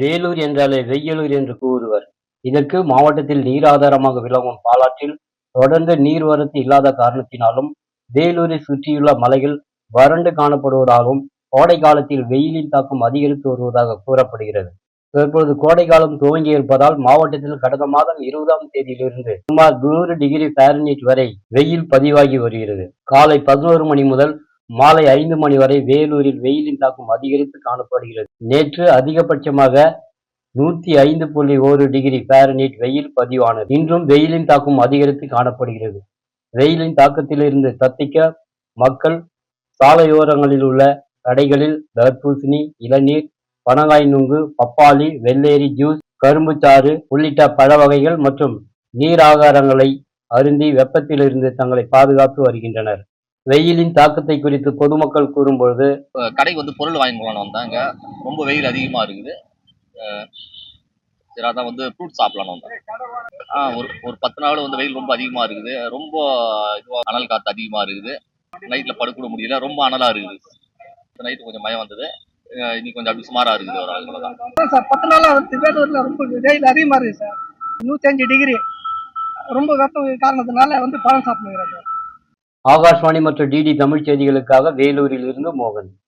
வேலூர் என்றாலே வெய்யலூர் என்று கூறுவர். இதற்கு மாவட்டத்தில் நீர் ஆதாரமாக விளங்கும் பாலாற்றில் தொடர்ந்து நீர்வரத்து இல்லாத காரணத்தினாலும் வேலூரை சுற்றியுள்ள மலைகள் வறண்டு காணப்படுவதாகவும் கோடை காலத்தில் வெயிலின் தாக்கம் அதிகரித்து வருவதாக கூறப்படுகிறது. தற்பொழுது கோடை காலம் துவங்கி இருப்பதால் மாவட்டத்தில் கடந்த மாதம் இருபதாம் தேதியிலிருந்து சுமார் நூறு டிகிரி ஃபாரன்ஹீட் வரை வெயில் பதிவாகி வருகிறது. காலை பதினோரு மணி முதல் மாலை ஐந்து மணி வரை வேலூரில் வெயிலின் தாக்கம் அதிகரித்து காணப்படுகிறது. நேற்று அதிகபட்சமாக நூத்தி ஐந்து புள்ளி ஒரு டிகிரி பேரனீட் வெயில் பதிவானது. இன்றும் வெயிலின் தாக்கம் அதிகரித்து காணப்படுகிறது. வெயிலின் தாக்கத்திலிருந்து தப்பிக்க மக்கள் சாலையோரங்களில் உள்ள கடைகளில் தர்பூசணி இளநீர் பனங்காய் நுங்கு பப்பாளி வெள்ளேரி ஜூஸ் கரும்புச்சாறு உள்ளிட்ட பழ வகைகள் மற்றும் நீர் ஆகாரங்களை அருந்தி வெப்பத்திலிருந்து தங்களை பாதுகாத்து வருகின்றனர். வெயிலின் தாக்கத்தை குறித்து பொதுமக்கள் கூறும்பொழுது கடைக்கு வந்து பொருள் வாங்கி போகலான்னு வந்தாங்க. ரொம்ப வெயில் அதிகமா இருக்குது. சரி அதான் வந்து ஃப்ரூட் சாப்பிடலான்னு வந்தேன். ஆ ஒரு ஒரு பத்து நாள் வந்து வெயில் ரொம்ப அதிகமா இருக்குது. ரொம்ப இதுவா அனல் காத்து அதிகமா இருக்குது. நைட்ல படுக்கூட முடியல. ரொம்ப அனலா இருக்குது. நைட்டு கொஞ்சம் மயம் வந்தது. இன்னைக்கு கொஞ்சம் அப்படி சுமாரா இருக்குது ஒரு அவ்வளவுதான் அதான் சார் பத்து நாளா வந்து வேலூர்ல ரொம்ப வெயில் அதிகமா இருக்கு சார். நூத்தஞ்சு டிகிரி ரொம்ப வெப்பம் காரணத்தினால வந்து பழம் சாப்பிடுங்கிறேன் சார். ஆகாஷ்வாணி மற்றும் டிடி தமிழ் செய்திகளுக்காக வேலூரில் இருந்து மோகன்.